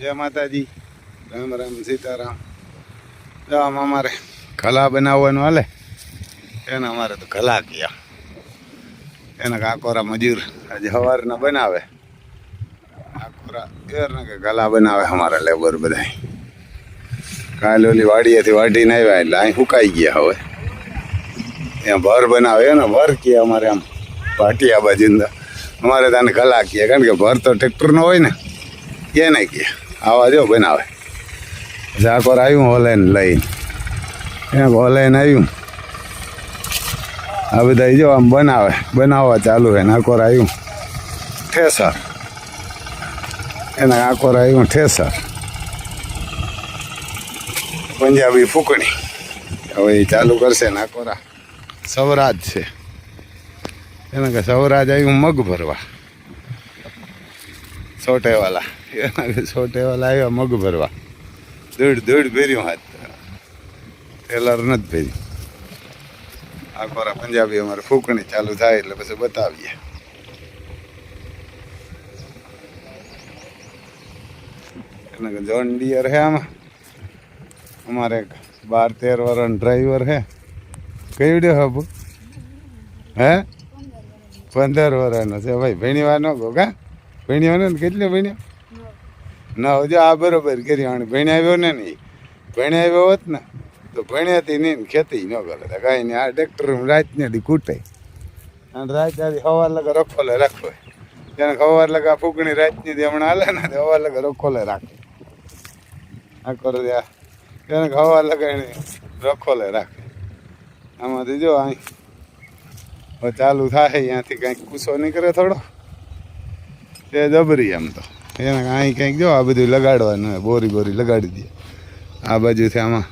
જય માતાજી. રામ રામ, સીતારામ. આમ અમારે કલા બનાવવાનું હાલે. એને અમારે તો કલા ગયા. એના કાકોરા મજૂર આજે સવારના બનાવે. કાકોરા કે ખલા બનાવે અમારા લેબર બધા કાલે ઓલી વાડીએથી વાટીને આવ્યા એટલે અહીં સુકાઈ ગયા હવે. ત્યાં ભર બનાવે એને ભર કહે અમારે આમ પાટિયા બાજુ અમારે તને ગલા કહે કારણ કે ભર તો ટ્રેક્ટરનો હોય ને. એ નહીં કે આવા જો બનાવે. ઝાકોર આવ્યું ઓનલાઈન લઈને. એમ ઓનલાઈન આવ્યું. આ બધા જો આમ બનાવે, બનાવવા ચાલુ હે નાકોર આવ્યું ઠેસર એના આકોર આવ્યું ઠેસર પંજાબી ફૂકણી. હવે એ ચાલુ કરશે નાકોરા સવરાજ છે. એને કે સવરાજ આવ્યું મગ ભરવા. સોટેવાલા સોટેવાલા આવ્યા મગ ભરવા. દોડ દોડ ભેર્યું હાથ. ટેલર નથી ભેર્યું આ કોરા પંજાબી અમારે ફૂકણી ચાલુ થાય એટલે પછી બતાવીએ. જોન ડિયર હે આમાં. અમારે બાર, તેર વર્ષ ડ્રાઈવર હે. કઈ હબુ? હે? પંદર વર્ષનો છે. ભાઈ ભણી વાર ન ગો કા? ભણી વાર ને કેટલી ભણ્યો? ના, હજુ આ બરોબર કરી અને ભણી આવ્યો ને નહીં. ભણી આવ્યો હોત ને, તો ભણ્યાથી નહીં ખેતી ન કરે કાંઈ નહીં, આ ટ્રેક્ટર રાતને દી કૂટે અને રાત આથી સવાર લગા રખોલે રાખો. તેને સવાર લગા ફૂકણી રાતની હમણાં હાલે ને સવાર લગા રખોલે રાખે. આ કરો ત્યાં તેને સવાર એને રખોલે રાખે. આમાંથી જો અહીં ચાલુ થાય અહીંયાથી કંઈક કૂસો નીકળે થોડો. તે જબરી એમ તો. એને અહીં કંઈક જો આ બધું લગાડવાનું હોય, બોરી બોરી લગાડી દે. આ બાજુથી આમાં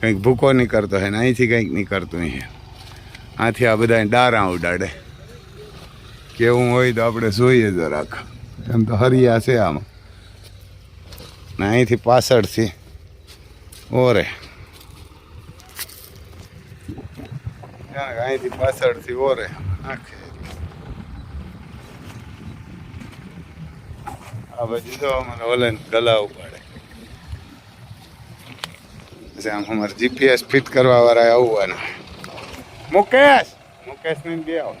કંઈક ભૂકો નીકળતો હોય ને અહીંથી કંઈક નહીં કરતું હે આથી આ બધા ડારા ઉડાડે. કેવું હોય તો આપણે જોઈએ જરાક. એમ તો હરિયા છે આમાં. ને અહીંથી પાછળથી ઓરે. અહીંથી પાછળથી ઓરે. આખે. આ બાજુ તો અમારે ઓલાને ગલા ઉપાડે. પછી આમ અમારે જીપીએસ ફિટ કરવા વાળા આવવાના. મુકેશ! મુકેશ ને બે આવો.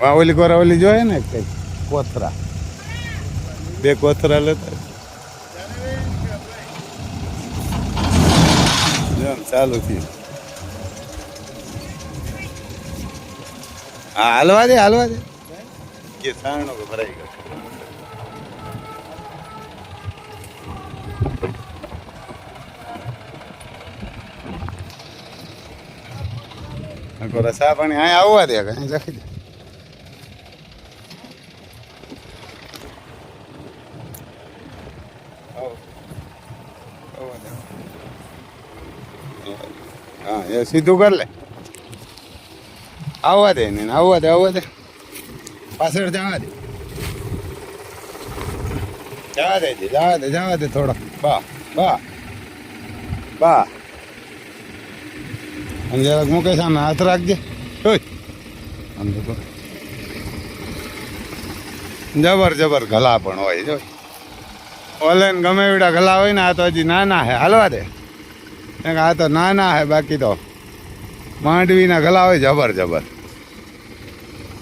વાહ ઓલી કોરા ઓલી જોઈએ ને કઈ? કોથરા. બે કોથરા લેતા. ચાલુ થયું. હા હાલવા દે હાલવા દે. કે સાણો ભરાઈ ગયો. કોરા સા પાણી અહીંયા આવવા દે અહીં રાખી દે. હા, એ સીધું કર લે. આવવા દે ને આવવા દે આવવા દે. પાછળ જવા દે. જવા દે જવા દે જવા દે થોડો. બા બા. બા. અને જરાક મૂકે સામે હાથ રાખજે. જબર જબર ગલા પણ હોય જો ઓલે ગમે એવડા ગલા હોય ને, આ તો હજી નાના હે, હાલવા દે. આ તો નાના હે, બાકી તો માંડવીના ગલા હોય જબર જબર.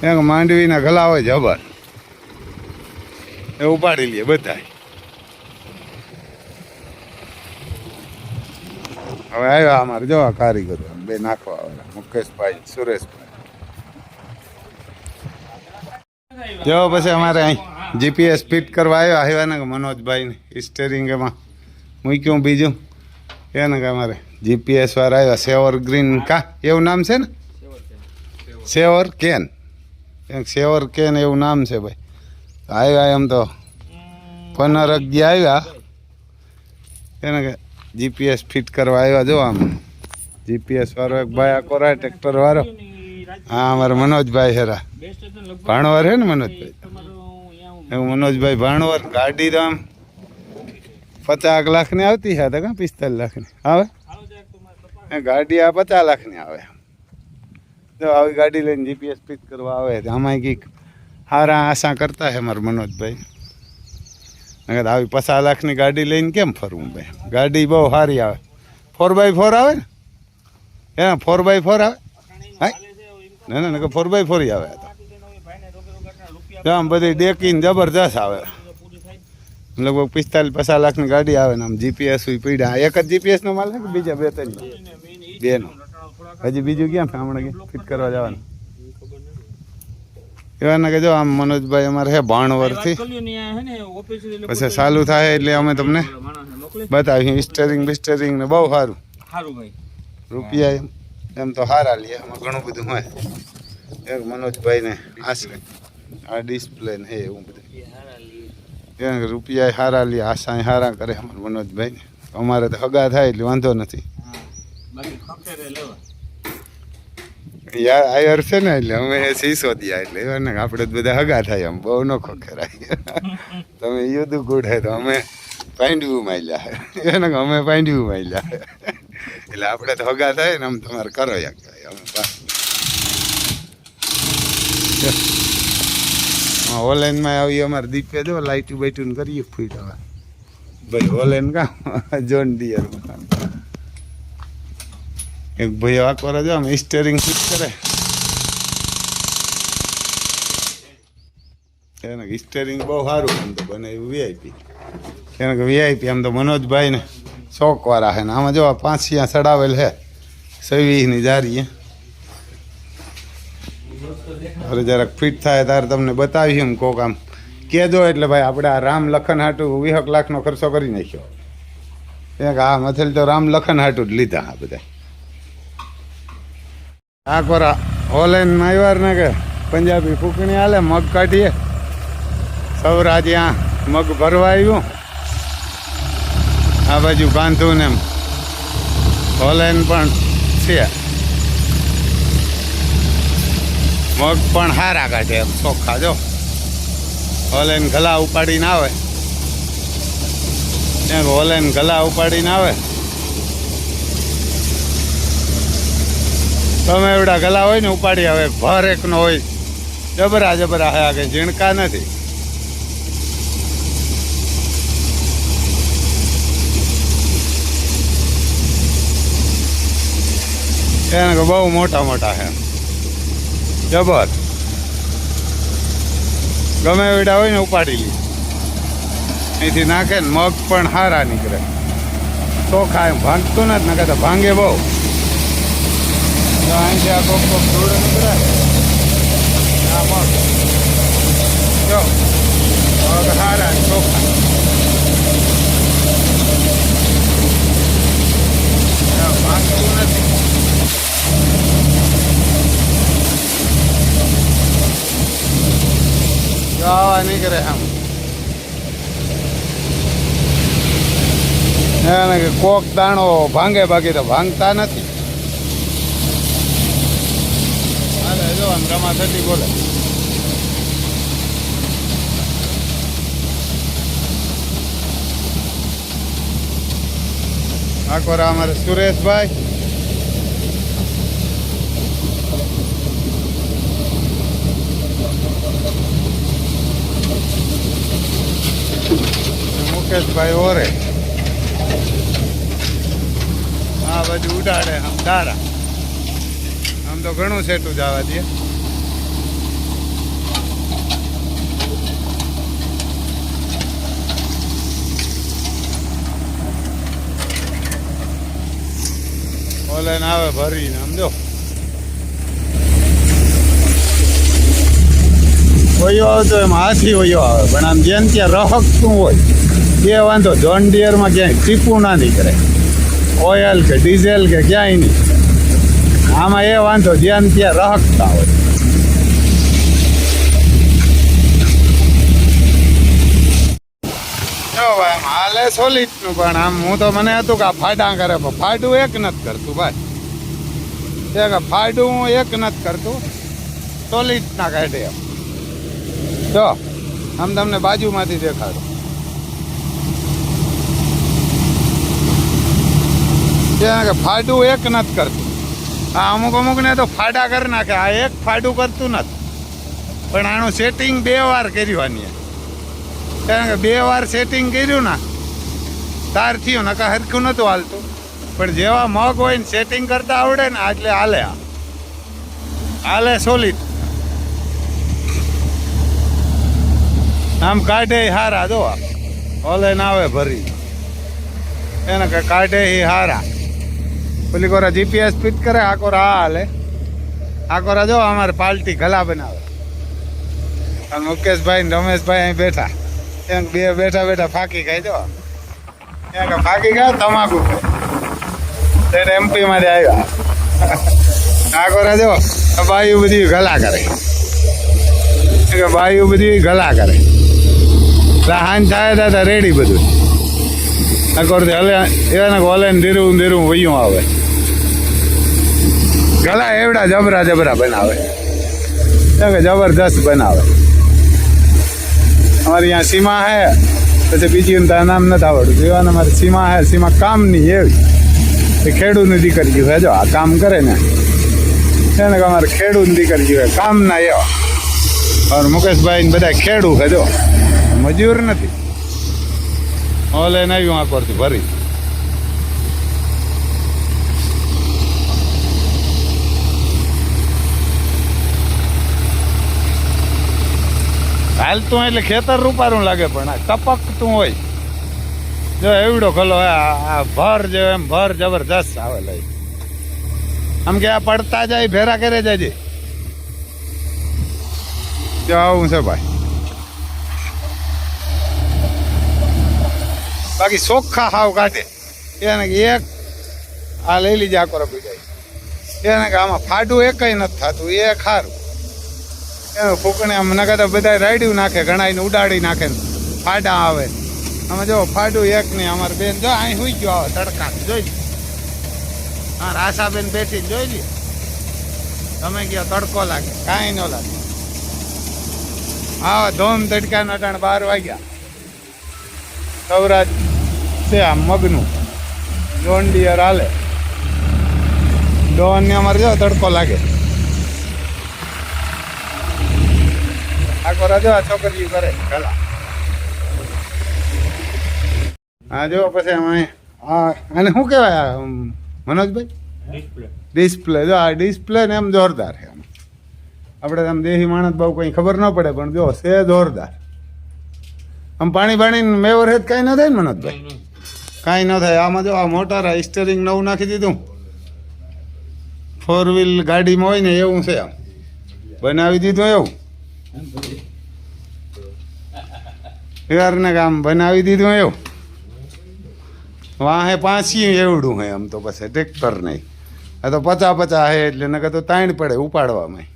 એક માંડવીના ગલા હોય જબર. એ ઉપાડી લઈએ બધા હવે આવ્યા અમારે જો આ કારીગરો બે નાખવા વાળા મુકેશભાઈ સુરેશભાઈ. જો પછી અમારે અહીં જીપીએસ ફિટ કરવા આવ્યા આવ્યા ને કે મનોજભાઈ સ્ટેરિંગ એમાં મૂક્યું બીજું. એને કે અમારે જીપીએસ વાળા આવ્યા સેવર ગ્રીન કા એવું નામ છે ને? સેવર કેન એક સેવર કે ને એવું નામ છે ભાઈ. આવ્યા એમ તો. પંદર અગજી આવ્યા. એને કે જીપીએસ ફિટ કરવા આવ્યા જો આમ. જીપીએસ વાળો એક ભાઈ આ કોરા ટ્રેક્ટર વાળો. હા, અમારે મનોજભાઈ હેરા. ભાણવર હે ને મનોજભાઈ? એવું મનોજભાઈ ભાણવર, ગાડી રામ પચાસ લાખની આવતી હતા કાં પિસ્તાલીસ લાખની? આવે? ગાડી આ પચાસ લાખની આવે. આવી ગાડી લઈને જીપીએસ ફિટ કરવા આવે આમાં કંઈક હારા આશા કરતા હે મારા મનોજભાઈ. નકર આવી પચાસ લાખની ગાડી લઈને કેમ ફરવું ભાઈ ગાડી બહુ સારી આવે. ફોર બાય ફોર આવે ને? હે ફોર બાય ફોર આવે? હા? ના ના ફોર બાય ફોર આવે તો. આમ બધી ડેકીને જબરજસ્ત આવે. લગભગ પિસ્તાલીસ પચાસ લાખની ગાડી આવે ને આમ જીપીએસ પડ્યા એક જ જીપીએસનો માલ છે કે બીજા બે, ત્રણ? બે નો હજી બીજું ક્યાં હમણાં ફિટ કરવા જવાનું? એવાના કે જો આમ મનોજભાઈ અમારે હે ભાણવરથી પછી ચાલુ થાય એટલે અમે તમને બતાવીએ. સ્ટેરિંગ બિસ્ટેરિંગ ને બહુ સારું. રૂપિયા એમ એમ તો સારા લે એમાં ઘણું બધું હોય. એક મનોજભાઈ ને આશરે. આ ડિસ્પ્લે ને હે એવું બધું. રૂપિયા સારા લે આશા સારા કરે અમારા મનોજભાઈ ને. અમારે તો હગા થાય એટલે વાંધો નથી. બાકી યાર આયર છે ને એટલે અમે શીશો દિયા એટલે એવા આપણે તો બધા હગા થાય એમ બહુ નોખો કરાય તમે યુદ્ધ ગુડ હે તો અમે પાંડવું માયલા એને અમે પાંડવું માયલા એટલે આપણે તો હગા થાય ને આમ તમારે કરો યાર અમે ઓનલાઈનમાં આવી અમારે દીપે જો લાઇટું બાઇટું કરીએ ફૂટ હવે ભાઈ ઓનલાઈન કામ? જોન ડિયર એક ભાઈ આ કરે જો આમ સ્ટેરિંગ ફિટ કરે. એને સ્ટેરિંગ બહુ સારું આમ તો બને વીઆઈપી એને વીઆઈપી આમ તો મનોજભાઈ ને શોખ વાળા છે ને. આમાં જો પાંચિયા ચડાવેલ છે, સવીની જારી હવે જરાક ફિટ થાય ત્યારે તમને બતાવી એમ કોક આમ. કહેજો એટલે ભાઈ, આપણે આ રામ લખન હાટું વીસ લાખનો ખર્ચો કરી નાખ્યો. એ કે આ મથેલ તો રામ લખન હાટું જ લીધા આ બધા આ કોરા ઓનલાઈનમાં માયવાર ને કે પંજાબી ફૂકણી હાલે મગ કાઢીએ. સૌરા ત્યાં મગ ભરવા આવ્યું. આ બાજુ બાંધું ને એમ. ઓનલાઈન પણ છે. મગ પણ હારા કાઢે એમ ચોખ્ખા જો. ઓનલાઈન ગલા ઉપાડીને આવે. ત્યાં ઓનલાઈન ગલા ઉપાડીને આવે. તમે એવડા ગલા હોય ને ઉપાડી આવે, ભર એકનો હોય. જબરા જબરા હે કે ઝીણકા નથી. એને કે બહુ મોટા મોટા છે જબર. ગમે એવડા હોય ને ઉપાડી લી. અહીંથી નાખે ને મગ પણ હારા નીકળે. ચોખા એમ ભાંગતું નથી ને તો ભાંગે બહુ. તો અહીંથી આ કોક કોક ધૂળ નીકળે આ મગ જો હારા ચોખા ભાંગતું નથી જો આવા નીકળે આમ કોક દાણો ભાંગે બાકી તો ભાંગતા નથી. જો આમ રમા થતી બોલે. આકોરા અમારે સુરેશભાઈ. મુકેશભાઈ ઓરે. આ બધું ઉડાડે આમ દારા આમ તો ઘણું સેટું જવા દે. ઓલે ને આવે ભરીને સમજો વયો આવતો એમ હાથી વયો આવે, પણ આમ જેમ ત્યાં રહકતું હોય, એ વાંધો જોન ડિયરમાં ક્યાંય ટીપું ના નીકળે. ઓઇલ કે ડીઝલ કે ક્યાંય નહીં. આમાં એ વાંધો, જેમ ત્યાં રહકતા હોય જો હાલે સોલિડનું પણ આમ હું તો મને હતું કે આ ફાડા કરે, પણ ફાડું એક નથી કરતું ભાઈ. એ કે ફાડું હું એક નથી કરતું. સોલિડ ના કાઢે એમ. જો, આમ તમને બાજુમાંથી દેખાડું. કે ફાડું એક નથી કરતું. આ અમુક અમુક ને તો ફાડા કરી નાખે, આ એક ફાડું કરતું નથી. પણ આનું સેટિંગ બે વાર કર્યું આની. કારણ કે બે વાર સેટિંગ કર્યું ને તાર થયો નકા હરખું નહોતું હાલતું. પણ જેવા મગ હોય ને સેટિંગ કરતા આવડે ને, એટલે હાલે આ. હાલે સોલિડ આમ કાઢે હારા, જો આ. ઓલે ના આવે ભરી. એને કે કાઢે હારા. પેલી કોરા જીપીએસ ફિટ કરે, આ કોરા આ હાલે. આ કોરા જો અમારે પાલટી ગલા બનાવે. અને મુકેશભાઈ ને રમેશભાઈ અહીં બેઠા. એમ બે બેઠા બેઠા ફાંકી ખાઈ જો એમ કે ફાકી ખાય તમાકુ. ખાય એમપી માંથી આવ્યા. આ કોરા જો આ બાયું બધી ગલા કરે. એમ કે બાયું બધી ગલા કરે. એટલે હાન થાય દાદા રેડી બધું. અકોરથી હલે એવાને ઓલે ને ધીરું ધીરું વયું આવે. ગલા એવડા જબરા જબરા બનાવે. કેમ કે જબરદસ્ત બનાવે. અમારી અહીંયા સીમા હે. પછી બીજી નામ નથી આવડતું. એવાને મારી સીમા હે, સીમા કામની એવી. એ ખેડૂતની દીકરી હે જો આ કામ કરે ને. એને કે અમારે ખેડૂતની દીકરી હે કામના એવા. और મુકેશભાઈ ને બધા ખેડૂ હે જો. મજૂર નથી. ઓલે ને આવ્યું આ પરથી ભરી. હાલતું એટલે ખેતર રૂપારું લાગે પણ આ ટપકતું હોય. જો એવડો ખલો આ ભર જે એમ ભર જબરજસ્ત આવે લઈ. આમ કે આ પડતા જાય, ભેરા કરે જાય જો. આવું છે ભાઈ. બાકી ચોખ્ખા હાવ કાઢે. એને એક આ લઈ લીજે આકરો પી જાય એને કે આમાં ફાડું એકય નથી થતું, એ ખારું. ફૂકણે આમ નકર તો બધા રાડ્યું નાખે ઘણા ઉડાડી નાખે ફાડા આવે. આમાં જો ફાડું એક નહીં, અમારે બેન જો અહીં હુઈ ગયો આવે તડકા જોઈ લે હા રાશાબેન બેઠી જોઈ લે તમે ગયો તડકો લાગે, કાંઈ ન લાગે. હા ધોમ તડકાના નટાણ બાર વાગ્યા. સૌરાજ છે આ મગનું. જોન ડિયર હાલે. ડોન ને અમારે જો તડકો લાગે. આખો છોકરીઓ કરે. હા જો પછી અમે આ અને શું કહેવાય? મનોજભાઈ? ડિસ્પ્લે ડિસ્પ્લે જો આ ડિસ્પ્લે ને એમ જોરદાર છે આમ. આપણે આમ દેહી માણસ બહુ કંઈ ખબર ન પડે પણ જો છે જોરદાર. આમ પાણી પાણી મેવર હેત કાંઈ ન થાય ને મનોજભાઈ? કાંઈ ન થાય. આમાં જો આ મોટર આ સ્ટેરિંગ નવું નાખી દીધું. ફોર વ્હીલ ગાડીમાં હોય ને એવું છે આમ. બનાવી દીધું એવું. યારને કામ બનાવી દીધું એવું? વાહે પાછી એવડું હે આમ તો પછી ટ્રેક્ટર નહીં. આ તો પચા પચા હે એટલે નકર તો તાણ પડે ઉપાડવામાં.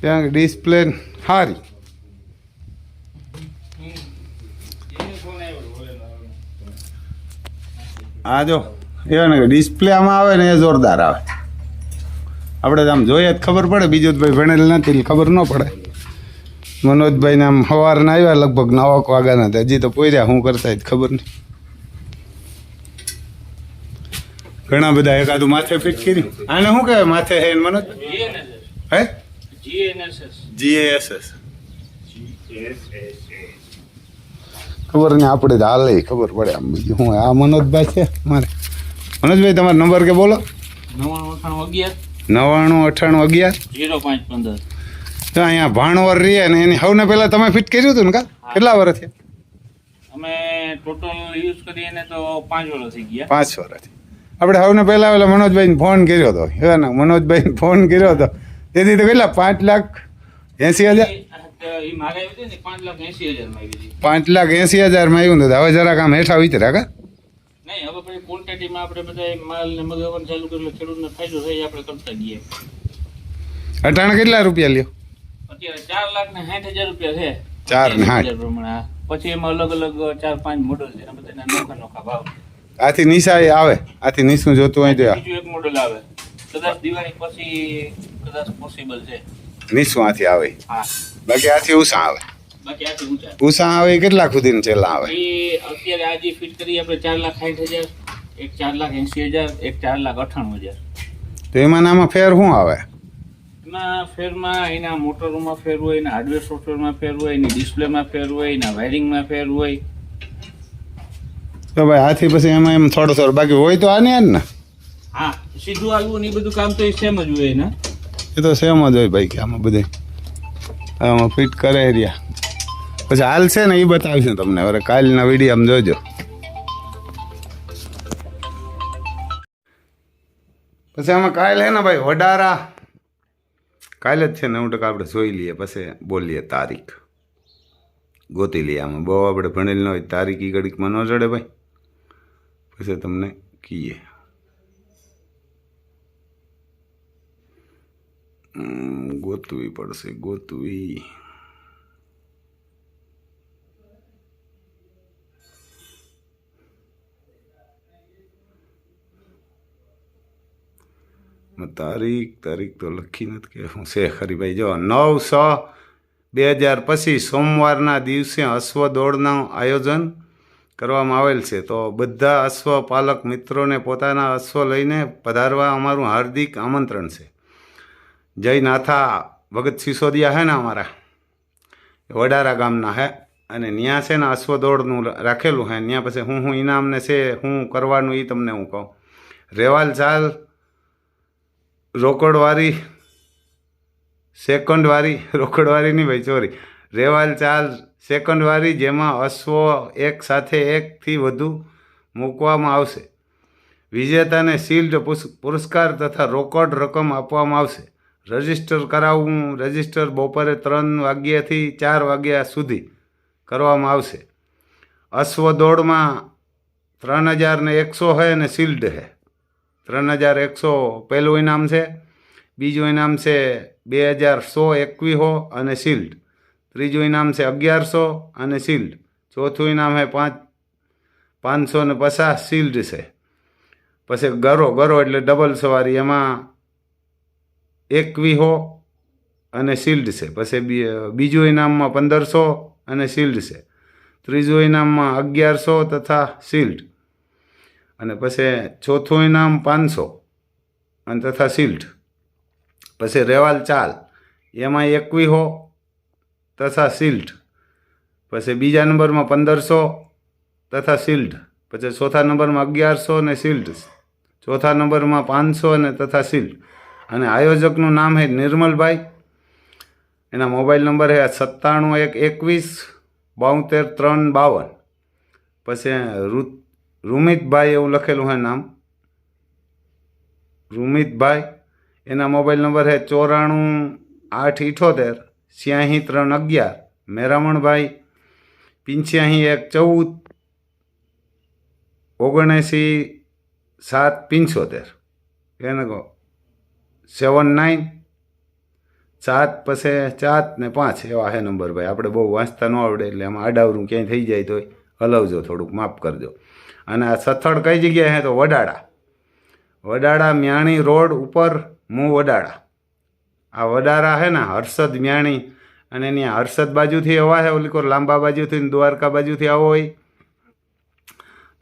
ત્યાં ડિસ્પ્લે સારી હા જો એ ને ડિસ્પ્લે આમાં આવે ને એ જોરદાર આવે. આપણે આમ જોઈએ જ ખબર પડે બીજું ભાઈ ભણેલ નથી ખબર ન પડે. મનોજભાઈને આમ સવારના આવ્યા લગભગ નવાક વાગ્યાના હતા, હજી તો પોર્યા શું કરતા જ ખબર નહીં. ઘણા બધા એકાદું માથે ફિટ કર્યું. આને શું કહેવાય, માથે હે મનોજ? હે? જીએનએસએસ જીએસએસ ખબર નહીં, આપણે હાલે, ખબર પડે આમ બીજું હું આ મનોજભાઈ છે મારે. મનોજભાઈ, તમારો નંબર કે બોલો? નવ્વાણું અગિયાર. નવ્વાણું અઠ્ઠાણું અગિયાર? જીરો પાંચ પંદર. તો અહીંયા ભાણવર રહીએ ને એની સૌને પહેલાં તમે ફિટ કર્યું હતું ને કા કેટલા વર્ષ થયા? અમે ટોટલ યુઝ કરીને તો પાંચ વર્ષ થઈ ગયા. પાંચ વર્ષ આપણે સૌને પહેલાં પેલા મનોજભાઈને ફોન કર્યો હતો. એવા ને મનોજભાઈને ફોન કર્યો હતો. તેથી તો કેટલા પાંચ લાખ એંસી હજાર? પાંચ લાખ એસી હજારમાં આવ્યું હતું હવે જરાક આમ હેઠા વિતર્યા કા? નહીં હવે પછી ક્વોન્ટિટીમાં આપણે બધા માલ ને મગાવવાનું ચાલુ કર્યું ખેડૂતને ફાયદો થાય આપણે કરતા ગઈએ અટાણે કેટલા રૂપિયા લ્યો? અત્યારે ચાર લાખ ને સાઠ હજાર રૂપિયા છે. ચાર ને સાઠ. હજાર પ્રમાણે પછી એમાં અલગ અલગ ચાર પાંચ મોડલ છે બધાના નોખા નોખા ભાવ. આથી નિશા આવે આથી નિશું જોતું હોય તો. બીજું એક મોડલ આવે. કદાચ દિવાળી પછી કદાચ પોસિબલ છે. નિશું આથી આવે. હા. બાકી આથી ઉષા આવે. ઉષા આવે કેટલા સુધીને છેલ્લા આવે? અત્યારે આજે ફિટ કરી આપણે ચાર લાખ સાઠ હજાર એક ચાર લાખ એંસી હજાર એક ચાર લાખ અઠાણું હજાર. તો એમાં નામાં ફેર શું આવે? એમાં ફેરમાં એના મોટરોમાં ફેર હોય એના હાર્ડવેર સોફ્ટવેરમાં ફેર હોય એની ડિસ્પ્લેમાં ફેર હોય એના વાયરિંગમાં ફેર હોય. તો ભાઈ આથી પછી એમાં એમ થોડો થોડો બાકી હોય તો આને ને? હા સીધું આવવું ને એ બધું કામ તો એ સેમ જ હોય ને? એ તો સેમ જ હોય ભાઈ કે આમાં બધે. આમાં ફિટ કરે રહ્યા. પછી હાલ છે ને એ બતાવીશું તમને. હવે કાલના વીડિયો આમ જોજો. પછી આમાં કાલ હે ને ભાઈ, વડારા. કાલે જ છે નવ ટકા આપણે જોઈ લઈએ, પછી બોલીએ તારીખ. ગોતી લઈએ આમાં. બહુ આપણે ભણેલ ન હોય તારીખ એ ઘડીકમાં ન ચડે ભાઈ. પછી તમને કહીએ ગોતવી પડશે, ગોતવી. તારીખ તારીખ તો લખી નથી કે હું છે ખરી જો નવ છ બે હજાર પછી સોમવારના દિવસે અશ્વ દોડનું આયોજન કરવામાં આવેલ છે. તો બધા અશ્વ પાલક મિત્રોને પોતાના અશ્વ લઈને પધારવા અમારું હાર્દિક આમંત્રણ છે. જય નાથા, ભગત સિસોદિયા હે ને અમારા? વડારા ગામના હે. અને ત્યાં છે ને અશ્વ દોડનું રાખેલું હે. ત્યાં પછી હું હું ઇનામને છે, હું કરવાનું એ તમને હું કહું. રેવાલ ચાલ રોકડવાળી, સેકન્ડવાળી રોકડવાળી નહીં ભાઈ સોરી રેવાલ ચાલ સેકન્ડવાળી જેમાં અશ્વો એક સાથે એકથી વધુ મૂકવામાં આવશે. વિજેતાને શિલ્ડ પુરસ્કાર તથા રોકડ રકમ આપવામાં આવશે. રજિસ્ટર કરાવવું, રજિસ્ટર બપોરે ત્રણ વાગ્યાથી ચાર વાગ્યા સુધી કરવામાં આવશે. અશ્વ દોડમાં ત્રણ હજાર ને એકસો હે અને શિલ્ડ હે. ત્રણ હજાર એકસો પહેલું ઇનામ છે, બીજું ઇનામ છે બે હજાર સો એકવીહો અને શિલ્ડ. ત્રીજું ઇનામ છે અગિયારસો અને શિલ્ડ. ચોથું ઇનામ છે પાંચ, પાંચસો ને પચાસ શિલ્ડ છે. પછી ગરો ગરો એટલે ડબલ સવારી, એમાં એકવીહો અને શિલ્ડ છે. પછી બીજું ઇનામમાં પંદરસો અને શિલ્ડ છે. ત્રીજું ઇનામમાં અગિયારસો તથા શિલ્ડ. અને પછી ચોથું ઇનામ પાંચસો અને તથા શિલ્ડ. પછી રેવાલ ચાલ, એમાં એકવી હો તથા શિલ્ડ. પછી બીજા નંબરમાં પંદરસો, તથા શિલ્ડ. પછી ચોથા નંબરમાં અગિયારસો અને શિલ્ડ. ચોથા નંબરમાં પાંચસો અને તથા શિલ્ડ. અને આયોજકનું નામ છે નિર્મલભાઈ. એના મોબાઈલ નંબર છે સત્તાણું એક એકવીસ બોતેર ત્રણ બાવન. પછી રુત રૂમિતભાઈ એવું લખેલું છે નામ. રૂમિતભાઈ, એના મોબાઈલ નંબર છે ચોરાણું આઠ ઇઠોતેર, છ્યાસી ત્રણ અગિયાર. મેરામણભાઈ, પંચ્યાસી એક ચૌદ ઓગણએંસી સાત પંચોતેર. એને કહો. સેવન નાઇન, સાત પછી ચાર ને પાંચ એવા હે નંબર ભાઈ. આપણે બહુ વાંચતા ન આવડે એટલે આમાં આડાવરું ક્યાંય થઈ જાય તોય. હલાવજો થોડુંક, માફ કરજો. અને આ સથળ કઈ જગ્યાએ હે તો વડાડા વડાડા મ્યાણી રોડ ઉપર મું વડાડા આ વડારા છે ને હર્ષદ મ્યાણી અને એની હર્ષદ બાજુથી હવા હે, ઓલી કોર લાંબા બાજુથી દ્વારકા બાજુથી આવો હોય.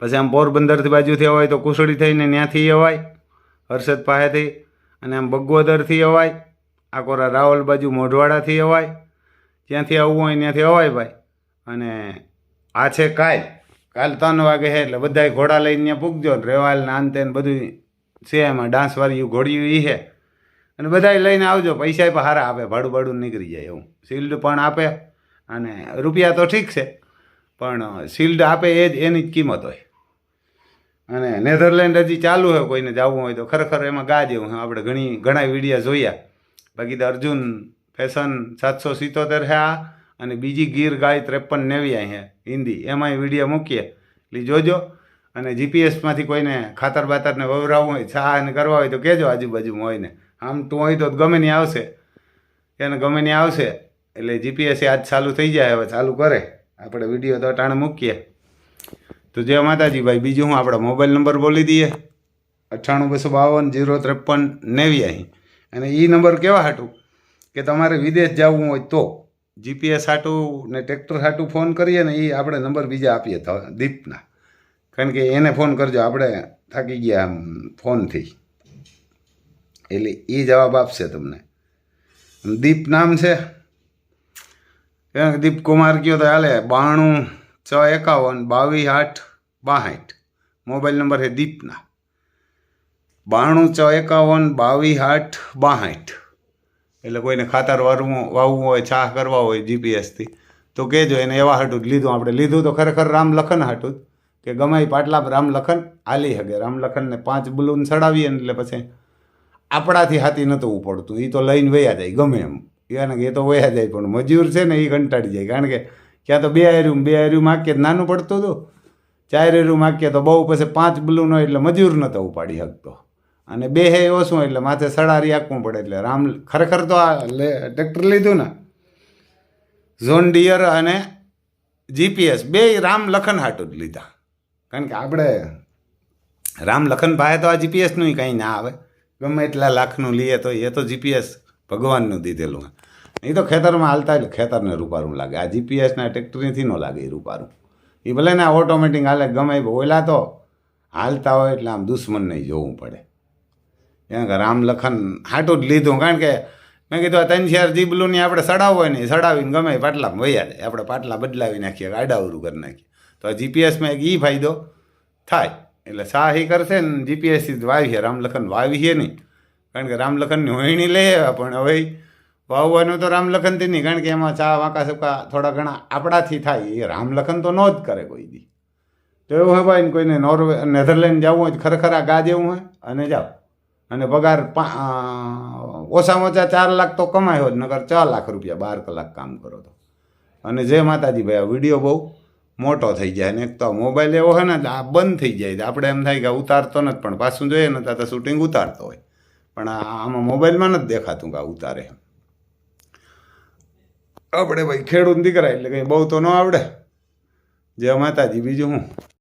પછી આમ પોરબંદરથી બાજુથી અવાય તો કુસડી થઈને ત્યાંથી અવાય હર્ષદ પાસેથી. અને આમ બગવદરથી અવાય આ કોરા રાવલ બાજુ મોઢવાડાથી અવાય ત્યાંથી આવવું હોય ત્યાંથી અવાય ભાઈ. અને આ છે કાલ કાલ ત્રણ વાગે છે એટલે બધાય ઘોડા લઈને ત્યાં પૂગજો ને રેવાલ ને આન તે ને બધું છે એમાં ડાન્સવાળી ઘોડિયું એ છે અને બધાય લઈને આવજો, પૈસા પણ સારા આપે, ભાડું ભાડું નીકળી જાય એવું. શિલ્ડ પણ આપે અને રૂપિયા તો ઠીક છે, પણ શિલ્ડ આપે એ જ, એની જ કિંમત હોય. અને નેધરલેન્ડ હજી ચાલુ હોય કોઈને જવું હોય તો ખરેખર એમાં ગા જેવું આપણે ઘણી ઘણા વિડીયા જોયા. બાકી તો અર્જુન, ફેશન, સાતસો સિત્તોતેર છે આ, અને બીજી ગીર ગાય ત્રેપન નેવી છે. હિન્દી એમાંય વીડિયો મૂકીએ. એટલે જોજો. અને જીપીએસમાંથી કોઈને ખાતર બાતરને વવરાવવું હોય છા ને કરવા હોય તો કહેજો આજુબાજુમાં હોય ને આમ તું હોય તો ગમે નહીં આવશે. એને ગમે નહીં આવશે. એટલે જીપીએસ આજ ચાલુ થઈ જાય, હવે ચાલુ કરે. આપણે વીડિયો તો અટાણે મૂકીએ. તો જય માતાજી ભાઈ, બીજું હું આપણા મોબાઈલ નંબર બોલી દઈએ. અઠ્ઠાણું બસો બાવન, જીરો ત્રેપન, નેવ્યાસી. અને એ નંબર કેવા હાટું? કે તમારે વિદેશ જવું હોય તો. જીપીએસ હાટું ને ટ્રેક્ટર હાટું ફોન કરીએ ને એ આપણે નંબર બીજા આપીએ દીપના. કારણ કે એને ફોન કરજો, આપણે થાકી ગયા આમ ફોનથી. એટલે એ જવાબ આપશે તમને. દીપ નામ છે. દીપ કુમાર કયો તો હાલે, બાણું, છ એકાવન, બાવીસ, આઠ, બાસઠ. મોબાઈલ નંબર છે દીપના. બાણું, છ એકાવન, બાવીસ, આઠ, બાસઠ. એટલે કોઈને ખાતર વારવું વાવવું હોય છાહ કરવા હોય જીપીએસથી તો કહેજો એને એવા હાટું જ લીધું. આપણે લીધું તો ખરેખર રામ લખન હાટું જ. કે ગમાય પાટલા રામ લખન હાલી હગે. રામ લખનને પાંચ બલૂન ચડાવીએ એટલે પછી આપણાથી હાથી નહોતું ઉપડતું. એ તો લઈને વયા જાય, ગમે એમ. કારણ કે એ તો વયા જાય, પણ મજૂર છે ને એ કંટાળી જાય. કારણ કે ક્યાં તો બે હાર્યું બે હાર્યું માગીએ નાનું પડતું હતું. ચાર એર્યું માગીએ તો બહુ, પછી પાંચ બલૂન હોય એટલે મજૂર નહોતો ઉપાડી શકતો. અને બે હે ઓછું એટલે માથે સડારી આપવું પડે એટલે રામ ખરેખર તો આ ટ્રેક્ટર લીધું ને. ઝોન ડિયર અને જીપીએસ બે રામ લખન હાટું જ લીધા. કારણ કે આપણે રામ લખન પાસે તો આ જીપીએસનું કંઈ ના આવે. ગમે એટલા લાખનું લઈએ તો એ તો જીપીએસ ભગવાનનું દીધેલું એ તો ખેતરમાં હાલતા એટલે ખેતરને રૂપારું લાગે. આ જીપીએસના ટ્રેક્ટરથી ન લાગે એ રૂપારું. એ ભલે ને ઓટોમેટિક હાલે, ગમે ઓલા તો હાલતા હોય એટલે આમ દુશ્મન નહીં જોવું પડે. એમ કે રામલખન હાટું જ લીધું, કારણ કે મેં કીધું આ ત્રણ ચાર જીબલુની આપણે સડાવવું હોય ને સડાવીને ગમે પાટલામાં વૈયા જાય. આપણે પાટલા બદલાવી નાખીએ આડાવરું કરી નાખીએ. તો આ જીપીએસમાં એક એ ફાયદો થાય. એટલે સાહી કરશે ને જીપીએસથી વાવીએ. રામલખન વાવીએ નહીં. કારણ કે રામલખનની હોયણી લઈ આવ્યા, પણ હવે વાવવાનું તો રામલખનથી નહીં, કારણ કે એમાં ચા, વાંકા સકા થોડા ઘણા આપણાથી થાય. એ રામલખન તો ન જ કરે કોઈ દી. તો એવું હોય ભાઈ કોઈને નોર્વે, નેધરલેન્ડ જવું હોય ખરેખર આ ગા જેવું હોય અને જાઓ. અને પગાર ઓછામાં ઓછા ચાર લાખ તો કમાયો જ નકર ચાર લાખ રૂપિયા બાર કલાક કામ કરો તો. અને જય માતાજી ભાઈ, આ વીડિયો બહુ મોટો થઈ જાય ને, એક તો મોબાઈલ એવો હોય ને આ બંધ થઈ જાય. આપણે એમ થાય કે ઉતારતો નથી, પણ પાછું જોઈએ ને, તો શૂટિંગ ઉતારતો હોય. પણ આમાં મોબાઈલમાં નથી દેખાતું કે આ ઉતારે એમ. આપણે ભાઈ ખેડૂત દીકરા, એટલે કંઈ બહુ તો ન આવડે. જય માતાજી, બીજું હું?